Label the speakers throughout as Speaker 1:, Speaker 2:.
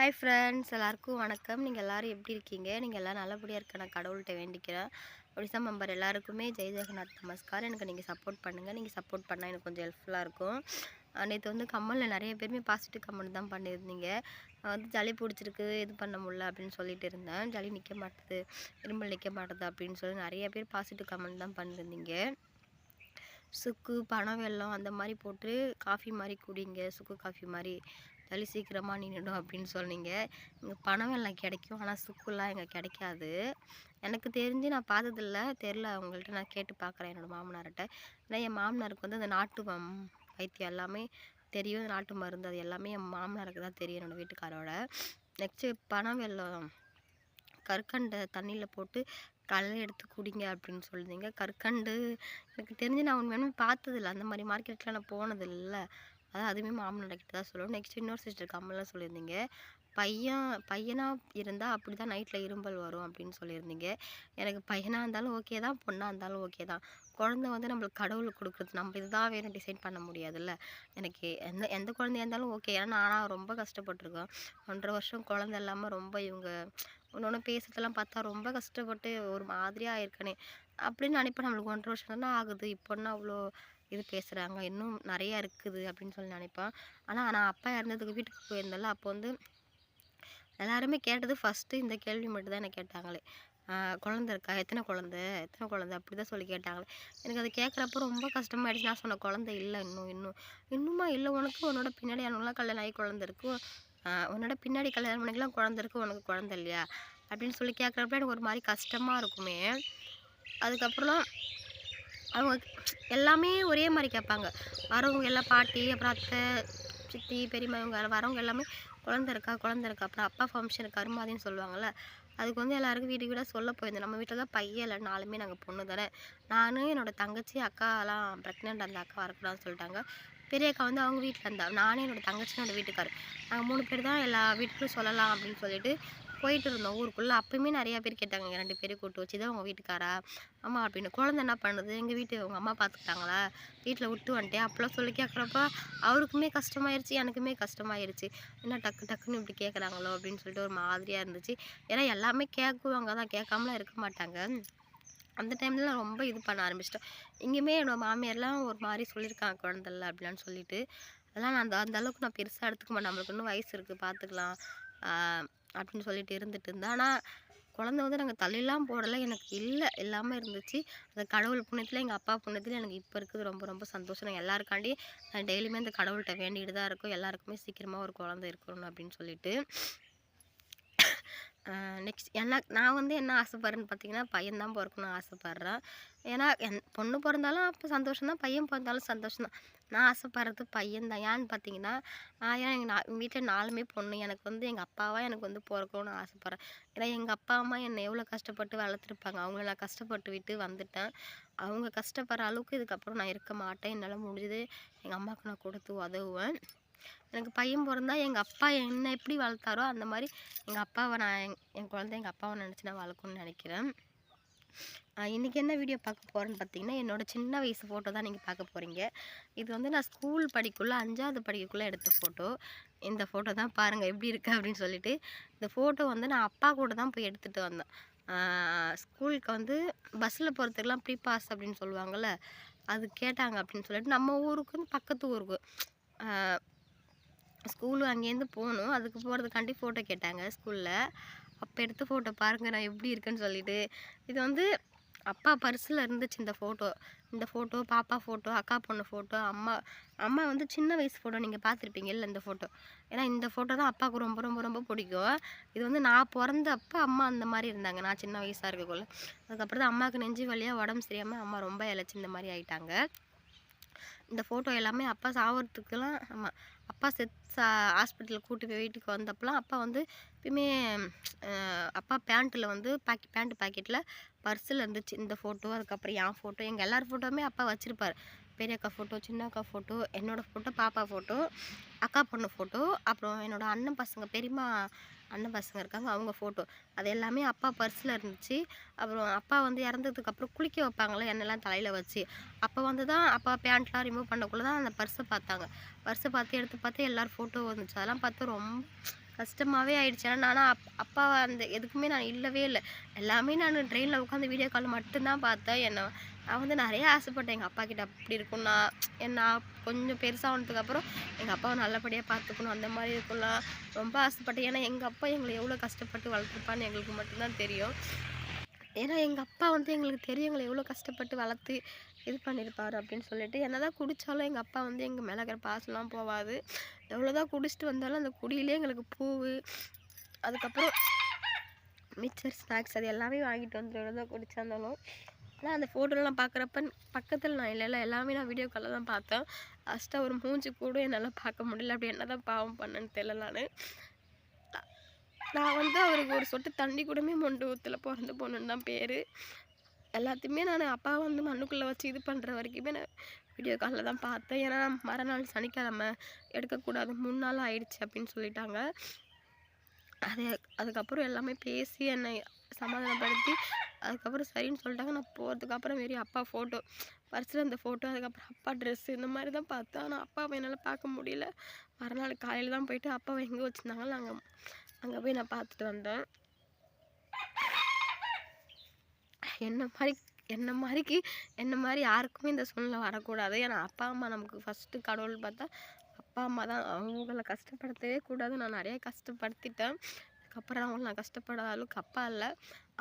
Speaker 1: Hi friends எல்லாருக்கும் வணக்கம். நீங்கள் எல்லோரும் எப்படி இருக்கீங்க? நீங்கள் எல்லாம் நல்லபடியாக இருக்க நான் கடவுள்கிட்ட வேண்டிக்கிறேன். ஒடிசா மெம்பர் எல்லாருக்குமே. ஜெய் ஜெகநாத் நமஸ்கார். எனக்கு நீங்கள் சப்போர்ட் பண்ணுங்கள் நீங்கள் சப்போர்ட் பண்ணால் எனக்கு கொஞ்சம் ஹெல்ப்ஃபுல்லாக இருக்கும். நேற்று வந்து கம்மலில் நிறைய பேருமே பாசிட்டிவ் கமெண்ட் தான் பண்ணியிருந்தீங்க. வந்து ஜலி பிடிச்சிருக்கு. இது பண்ண முடியல அப்படின்னு சொல்லிட்டு இருந்தேன். ஜலி நிற்க மாட்டுது. இருமல் நிற்க மாட்டுது அப்படின்னு சொல்லி நிறைய பேர் பாசிட்டிவ் கமெண்ட் தான் பண்ணியிருந்தீங்க சுக்கு பனை வெல்லம் அந்த மாதிரி போட்டு காஃபி மாதிரி குடிங்க. சுக்கு காஃபி மாதிரி சளி சீக்கிரமாக நின்றுடும் அப்படின்னு சொன்னீங்க. இங்கே பணம் எல்லாம் கிடைக்கும். ஆனால் சுக்குலாம் இங்கே கிடைக்காது. எனக்கு தெரிஞ்சு நான் பார்த்ததில்ல. தெரில அவங்கள்ட்ட நான் கேட்டு பார்க்குறேன் என்னோடய மாமனார்கிட்ட ஏன்னா என் மாமனாருக்கு வந்து அந்த நாட்டு வம் வைத்தியம் எல்லாமே தெரியும். நாட்டு மருந்து அது எல்லாமே என் மாமனாருக்கு தான் தெரியும் என்னோடய வீட்டுக்காரோட. நெக்ஸ்ட்டு பணம் வெல்லம் கற்கண்டை தண்ணியில் போட்டு காலையில் எடுத்து குடிங்க அப்படின்னு சொல்லுதீங்க. கற்கண்டு எனக்கு தெரிஞ்சு நான் உண்மையுமே பார்த்ததில்ல. அந்த மாதிரி மார்க்கெட்டில் நான் போனதில்லை. அதான் அதுவுமே மாமனார் கிட்ட தான் சொல்லுவோம். நெக்ஸ்ட் இன்னொரு சிஸ்டர் கம்மலாம் சொல்லியிருந்தீங்க. பையன் பையனாக இருந்தால் அப்படி தான் நைட்டில் இரும்பல் வரும் அப்படின்னு சொல்லியிருந்தீங்க. எனக்கு பையனாக இருந்தாலும் ஓகே தான் பொண்ணாக இருந்தாலும் ஓகே தான். குழந்த வந்து நம்மளுக்கு கடவுள் கொடுக்குறது நம்ம இதுதான் வேணும் டிசைட் பண்ண முடியாதுல்ல. எனக்கு எந்த எந்த குழந்தையா இருந்தாலும் ஓகே ஏன்னா நானாக ரொம்ப கஷ்டப்பட்டிருக்கேன். ஒன்றரை வருஷம் குழந்த இல்லாமல் ரொம்ப இவங்க ஒன்று ஒன்று பேசுறதெல்லாம் பார்த்தா ரொம்ப கஷ்டப்பட்டு ஒரு மாதிரியாக இருக்கனே அப்படின்னு நினைப்பேன். நம்மளுக்கு ஒன்றரை வருஷம் தானே ஆகுது. இப்போன்னா அவ்வளோ இது பேசுகிறாங்க இன்னும் நிறையா இருக்குது அப்படின்னு சொல்லி நினைப்பேன். ஆனால் நான் அப்பா இறந்ததுக்கு வீட்டுக்கு போயிருந்தேன்ல அப்போ வந்து எல்லாருமே கேட்டது ஃபஸ்ட்டு இந்த கேள்வி மட்டும் தான் என்ன கேட்டாங்களே. குழந்த இருக்கா? எத்தனை குழந்த? எத்தனை குழந்த? அப்படி தான் சொல்லி கேட்டாங்களே. எனக்கு அதை கேட்குறப்ப ரொம்ப கஷ்டமாயிடுச்சு. நான் சொன்ன குழந்தை இல்லை இன்னும் இன்னும் இன்னுமா இல்லை? உனக்கு உன்னோட பின்னாடி அவனுக்குலாம் கல்யாணம் ஆகி குழந்த இருக்கும் உன்னோட பின்னாடி கல்யாணம் பண்ணிக்கலாம் குழந்த இருக்கு உனக்கு குழந்த இல்லையா? அப்படின்னு சொல்லி கேட்குறப்ப எனக்கு ஒரு மாதிரி கஷ்டமாக இருக்குமே. அதுக்கப்புறம் அவங்க எல்லாமே ஒரே மாதிரி கேட்பாங்க. வரவங்க எல்லாம் பாட்டி அப்புறம் அத்தை சித்தி பெரியம்மா இவங்க வரவங்க எல்லாமே குழந்த இருக்கா குழந்த இருக்கா அப்புறம் அப்பா ஃபங்க்ஷன் கருமாதின்னு சொல்லுவாங்கள்ல அதுக்கு வந்து எல்லாருக்கும் வீட்டுக்கு வீடாக சொல்ல போயிருந்தேன். நம்ம வீட்டில் தான் பையன் இல்லை நாலுமே நாங்கள் பொண்ணு தானே. நானும் என்னோடய தங்கச்சி அக்காலாம் ப்ரெக்னென்ட் அந்த அக்கா வரக்கூடாதுன்னு சொல்லிட்டாங்க. பெரிய அக்கா வந்து அவங்க வீட்டில் இருந்தா நானே என்னோடய தங்கச்சி என்னோடய வீட்டுக்காரு நாங்கள் மூணு பேர் தான் எல்லா வீட்டுக்கும் சொல்லலாம் அப்படின்னு சொல்லிட்டு போயிட்டு இருந்தோம் ஊருக்குள்ளே. அப்போயுமே நிறையா பேர் கேட்டாங்க ரெண்டு பேரையும் கூட்டு வச்சு தான் உங்கள் வீட்டுக்காரா? அம்மா அப்படின்னு. குழந்தை என்ன பண்ணுது? எங்கள் வீட்டு உங்கள் அம்மா பார்த்துக்கிட்டாங்களா? வீட்டில் விட்டு வந்துட்டேன். அப்போலாம் சொல்லி கேட்குறப்ப அவருக்குமே கஷ்டமாயிருச்சு எனக்குமே கஷ்டமாயிருச்சு. என்ன டக்கு டக்குன்னு இப்படி கேட்குறாங்களோ? அப்படின்னு சொல்லிட்டு ஒரு மாதிரியாக இருந்துச்சு. ஏன்னா எல்லாமே கேட்குவாங்க தான் கேட்காமலாம் இருக்க மாட்டாங்க. அந்த டைம்லலாம் ரொம்ப இது பண்ண ஆரம்பிச்சிட்டோம் இங்கேயுமே என்னோடய மாமியார்லாம் ஒரு மாதிரி சொல்லியிருக்காங்க குழந்தைல அப்படின்னு சொல்லிட்டு. அதெல்லாம் நான் அந்த அந்த அளவுக்கு நான் பெருசாக எடுத்துக்க மாட்டேன். நம்மளுக்கு இன்னும் வயசு இருக்குது பார்த்துக்கலாம். அப்படின்னு சொல்லிட்டு இருந்துட்டு இருந்தேன். ஆனால் குழந்த வந்து நாங்கள் தள்ளிலாம் போடலை. எனக்கு இல்லை எல்லாமே இருந்துச்சு. அந்த கடவுள் புண்ணியத்தில் எங்கள் அப்பா புண்ணியத்தில் எனக்கு இப்போ இருக்குது ரொம்ப ரொம்ப சந்தோஷம். நான் எல்லாருக்காண்டி நான் டெய்லியுமே அந்த கடவுள்கிட்ட வேண்டிகிட்டு தான் இருக்கும். எல்லாருக்குமே சீக்கிரமாக ஒரு குழந்தை இருக்கணும் அப்படின்னு சொல்லிட்டு. நெக்ஸ்ட் என்ன நான் வந்து என்ன ஆசைப்படுறேன்னு பார்த்தீங்கன்னா பையன் தான் பிறக்கணும்னு ஆசைப்பட்றேன் ஏன்னா என் பொண்ணு பிறந்தாலும் அப்போ சந்தோஷம் தான் பையன் பிறந்தாலும் சந்தோஷம் தான் நான் ஆசைப்படுறது பையன் தான். ஏன்னு பார்த்தீங்கன்னா ஏன்னா எங்கள் நான் வீட்டில் நாலுமே பொண்ணு. எனக்கு வந்து எங்கள் அப்பாவாக எனக்கு வந்து பிறக்கணும்னு ஆசைப்பட்றேன். ஏன்னா எங்கள் அப்பா அம்மா என்னை எவ்வளோ கஷ்டப்பட்டு வளர்த்துருப்பாங்க. அவங்கள நான் கஷ்டப்பட்டு விட்டு வந்துட்டேன். அவங்க கஷ்டப்படுற அளவுக்கு இதுக்கப்புறம் நான் இருக்க மாட்டேன். என்னால் முடிஞ்சது எங்கள் அம்மாவுக்கு நான் கொடுத்து உதவுவேன். எனக்கு பையன் பிறந்தா எங்கள் அப்பா என்னை எப்படி வளர்த்தாரோ அந்த மாதிரி எங்கள் அப்பாவை நான் என் குழந்தை எங்கள் அப்பாவை நினச்சி நான் வளர்க்கணும்னு நினைக்கிறேன். இன்றைக்கி என்ன வீடியோ பார்க்க போகிறேன்னு பார்த்தீங்கன்னா என்னோடய சின்ன வயசு ஃபோட்டோ தான் நீங்கள் பார்க்க போகிறீங்க இது வந்து நான் ஸ்கூல் படிக்குள்ளே அஞ்சாவது படிக்கக்குள்ளே எடுத்த ஃபோட்டோ இந்த ஃபோட்டோ தான் பாருங்கள் எப்படி இருக்குது அப்படின்னு சொல்லிட்டு. இந்த ஃபோட்டோ வந்து நான் அப்பா கூட தான் போய் எடுத்துகிட்டு வந்தேன். ஸ்கூலுக்கு வந்து பஸ்ஸில் போகிறதுக்கெல்லாம் ப்ரீ பாஸ் அப்படின்னு சொல்லுவாங்கள்ல அது கேட்டாங்க அப்படின்னு சொல்லிட்டு நம்ம ஊருக்கு வந்து பக்கத்து ஊருக்கு. ஸ்கூலு அங்கேருந்து போகணும். அதுக்கு போகிறதுக்காண்டி ஃபோட்டோ கேட்டாங்க ஸ்கூலில். அப்போ எடுத்த ஃபோட்டோ பாருங்கள் நான் எப்படி இருக்குன்னு சொல்லிட்டு. இது வந்து அப்பா பர்ஸில் இருந்துச்சு இந்த ஃபோட்டோ இந்த ஃபோட்டோ பாப்பா ஃபோட்டோ அக்கா பொண்ணு ஃபோட்டோ அம்மா அம்மா வந்து சின்ன வயசு ஃபோட்டோ நீங்கள் பார்த்துருப்பீங்கல்ல இந்த ஃபோட்டோ ஏன்னா இந்த ஃபோட்டோ தான் அப்பாவுக்கு ரொம்ப ரொம்ப ரொம்ப பிடிக்கும். இது வந்து நான் பிறந்த அப்போ அம்மா அந்த மாதிரி இருந்தாங்க. நான் சின்ன வயசாக இருக்கக்குள்ள. அதுக்கப்புறம் தான் அம்மாவுக்கு நெஞ்சு வழியாக உடம்பு சரியாமல் அம்மா ரொம்ப இழைச்சி இந்த மாதிரி ஆயிட்டாங்க. இந்த ஃபோட்டோ எல்லாமே அப்பா சாவறதுக்கெல்லாம் ஆமாம் அப்பா செத் சா ஹாஸ்பிட்டலில் கூட்டி போய் வீட்டுக்கு வந்தப்பெல்லாம் அப்பா வந்து எப்பயுமே அப்பா பேண்ட்டில் வந்து பாக்கி பேண்ட் பாக்கெட்டில் பர்ஸில் இருந்துச்சு. இந்த ஃபோட்டோ அதுக்கப்புறம் என் ஃபோட்டோ எங்கள் எல்லார் ஃபோட்டோவுமே அப்பா வச்சுருப்பார். பெரிய அக்கா ஃபோட்டோ சின்ன அக்கா ஃபோட்டோ என்னோடய ஃபோட்டோ பாப்பா ஃபோட்டோ அக்கா பொண்ணு ஃபோட்டோ அப்புறம் என்னோடய அண்ணன் பசங்க பெரியம்மா அண்ணன் பசங்க இருக்காங்க அவங்க ஃபோட்டோ அது எல்லாமே அப்பா பர்ஸில் இருந்துச்சு. அப்புறம் அப்பா வந்து இறந்ததுக்கப்புறம் குளிக்க வைப்பாங்களே எண்ணெய்லாம் தலையில் வச்சு. அப்போ வந்து தான் அப்பா பேண்ட்லாம் ரிமூவ் பண்ணக்குள்ளே தான் அந்த பர்ஸை பார்த்தாங்க. பர்ஸை பார்த்து எடுத்து பார்த்து எல்லோரும் ஃபோட்டோ வந்துச்சு. அதெல்லாம் பார்த்து ரொம்ப கஷ்டமாகவே ஆயிடுச்சு. ஏன்னா நானும் அப் அப்பா அந்த எதுக்குமே நான் இல்லவே இல்லை. எல்லாமே நான் ட்ரெயினில் உட்காந்து வீடியோ கால் மட்டும்தான் பார்த்தேன். என்னை நான் வந்து நிறைய ஆசைப்பட்டேன். எங்கள் அப்பா கிட்ட அப்படி இருக்கும். நான் நான் கொஞ்சம் பெருசானதுக்கப்புறம் எங்கள் அப்பாவை நல்லபடியாக பார்த்துக்கணும். அந்த மாதிரி இருக்கும்லாம் ரொம்ப ஆசைப்பட்டேன். ஏன்னா எங்கள் அப்பா எங்களை எவ்வளோ கஷ்டப்பட்டு வளர்த்துருப்பான்னு எங்களுக்கு மட்டும்தான் தெரியும். ஏன்னா எங்கள் அப்பா வந்து எங்களுக்கு தெரியும். எங்களை எவ்வளோ கஷ்டப்பட்டு வளர்த்து இது பண்ணியிருப்பார் அப்படின்னு சொல்லிட்டு. என்னதான் குடித்தாலும் எங்கள் அப்பா வந்து எங்கள் மேலே இருக்கிற பாசம்லாம் போகாது எவ்வளோதான் குடிச்சிட்டு வந்தாலும் அந்த குடியிலே எங்களுக்கு பூவு அதுக்கப்புறம் மிக்சர் ஸ்நாக்ஸ் அது எல்லாமே வாங்கிட்டு வந்துடும் எவ்வளோதான் குடிச்சிருந்தாலும் ஆனால் அந்த ஃபோட்டோலாம் பார்க்குறப்ப பக்கத்தில் நான் இல்லைல்ல எல்லாமே நான் வீடியோ காலில் தான் பார்த்தேன். லாஸ்ட்டாக ஒரு மூஞ்சி கூட என்னால் பார்க்க முடியல. அப்படி என்ன தான் பாவம் பண்ணேன்னு தெரியல நான். நான் வந்து அவருக்கு ஒரு சொட்டு தண்ணி கூடமே மொண்டு ஊற்றல பிறந்து போகணுன்னு தான் பேர். எல்லாத்தையுமே நான் அப்பா வந்து மண்ணுக்குள்ளே வச்சு இது பண்ணுற வரைக்குமே நான் வீடியோ காலில் தான் பார்த்தேன். ஏன்னா மறுநாள் சனிக்கிழமை எடுக்கக்கூடாது. மூணு நாள் ஆயிடுச்சு அப்படின்னு சொல்லிட்டாங்க. அது அதுக்கப்புறம் எல்லாமே பேசி என்னை சமாதானப்படுத்தி அதுக்கப்புறம் சரின்னு சொல்லிட்டாங்க. நான் போகிறதுக்கு அப்புறம் மாரி அப்பா ஃபோட்டோ பர்ஸில் அந்த ஃபோட்டோ அதுக்கப்புறம் அப்பா ட்ரெஸ்ஸு இந்த மாதிரி தான் பார்த்தேன். ஆனால் அப்பாவை என்னால் பார்க்க முடியல. மறுநாள் காலையில் தான் போயிட்டு அப்பாவை எங்கே வச்சுருந்தாங்களோ நாங்கள் அங்கே போய் நான் பார்த்துட்டு வந்தேன். என்ன மாதிரி என்ன மாதிரிக்கு என்ன மாதிரி யாருக்குமே இந்த சூழ்நிலை வரக்கூடாது. ஏன்னா அப்பா அம்மா நமக்கு ஃபஸ்ட்டு கடவுள் பார்த்தா அப்பா அம்மா தான். அவங்கள கஷ்டப்படுத்தவே கூடாது நான் நிறைய கஷ்டப்படுத்திட்டேன். அதுக்கப்புறம் அவங்களும் நான் கஷ்டப்படாத அளவுக்கு இல்லை.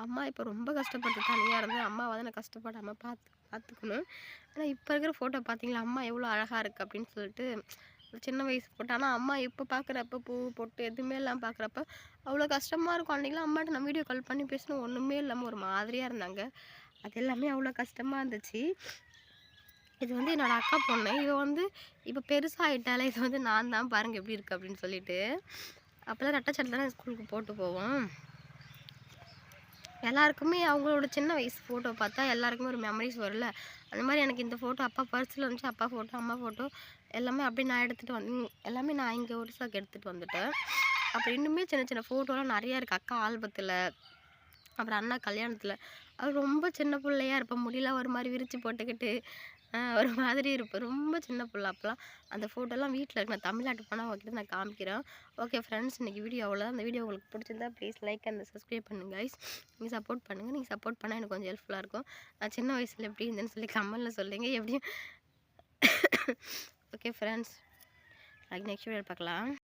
Speaker 1: அம்மா இப்போ ரொம்ப கஷ்டப்பட்டு தனியாக இருந்து அம்மாவை தான் நான் கஷ்டப்படாமல் பார்த்து பார்த்துக்கணும் ஆனால் இப்போ இருக்கிற ஃபோட்டோ பார்த்தீங்களா? அம்மா எவ்வளோ அழகாக இருக்குது அப்படின்னு சொல்லிட்டு சின்ன வயசு ஃபோட்டோ ஆனால் அம்மா இப்போ பார்க்குறப்ப பூ பொட்டு எதுவுமே இல்லாமல் பார்க்குறப்ப அவ்வளோ கஷ்டமாக இருக்கும். அன்றைக்கெலாம் அம்மாட்ட நான் வீடியோ கால் பண்ணி பேசணும் ஒன்றுமே இல்லாமல் ஒரு மாதிரியாக இருந்தாங்க. அது எல்லாமே அவ்வளோ கஷ்டமாக இருந்துச்சு. இது வந்து என்னோடய அக்கா பொண்ணு. இவன் வந்து இப்போ பெருசாகிட்டாலே இது வந்து நான் தான் பாருங்கள் எப்படி இருக்குது அப்படின்னு சொல்லிட்டு. அப்போல்லாம் ரெட்டை சட்டை ஸ்கூலுக்கு போட்டு போவோம். எல்லாருக்குமே அவங்களோட சின்ன வயசு ஃபோட்டோ பார்த்தா எல்லாருக்குமே ஒரு மெமரிஸ் வரும்ல. அந்த மாதிரி எனக்கு இந்த ஃபோட்டோ அப்பா பர்ஸில் இருந்துச்சு அப்பா ஃபோட்டோ அம்மா ஃபோட்டோ எல்லாமே அப்படியே நான் எடுத்துகிட்டு வந்து எல்லாமே நான் இங்கே ஒரிசாக்கு எடுத்துகிட்டு வந்துட்டேன். அப்புறம் இன்னுமே சின்ன சின்ன ஃபோட்டோலாம் நிறையா இருக்குது அக்கா ஆல்பத்தில் அப்புறம் அண்ணா கல்யாணத்தில். அது ரொம்ப சின்ன பிள்ளையா இருப்பேன். முடியெல்லாம் ஒரு மாதிரி விரித்து போட்டுக்கிட்டு ஒரு மாதிரி இருப்பேன் ரொம்ப சின்ன பிள்ளை அப்போலாம் அந்த ஃபோட்டோலாம் வீட்டில் இருக்கு. நான் தமிழ்நாட்டு போனால் அவங்ககிட்ட நான் காமிக்கிறேன். ஓகே ஃப்ரெண்ட்ஸ் இன்றைக்கி வீடியோ அவ்வளோதான் அந்த வீடியோ உங்களுக்கு பிடிச்சிருந்தா ப்ளீஸ் லைக் அண்ட் சப்ஸ்கிரைப் பண்ணுங்க கைஸ் நீங்கள் சப்போர்ட் பண்ணுங்கள் நீங்கள் சப்போர்ட் பண்ணால் எனக்கு கொஞ்சம் ஹெல்ப்ஃபுல்லாக இருக்கும். நான் சின்ன வயசில் எப்படி இருந்தேன்னு சொல்லி கமெண்டில் சொல்லுங்கள் எப்படியும் ஓகே ஃப்ரெண்ட்ஸ் நாளைக்கு நெக்ஸ்ட் வீடியோ பார்க்கலாம்.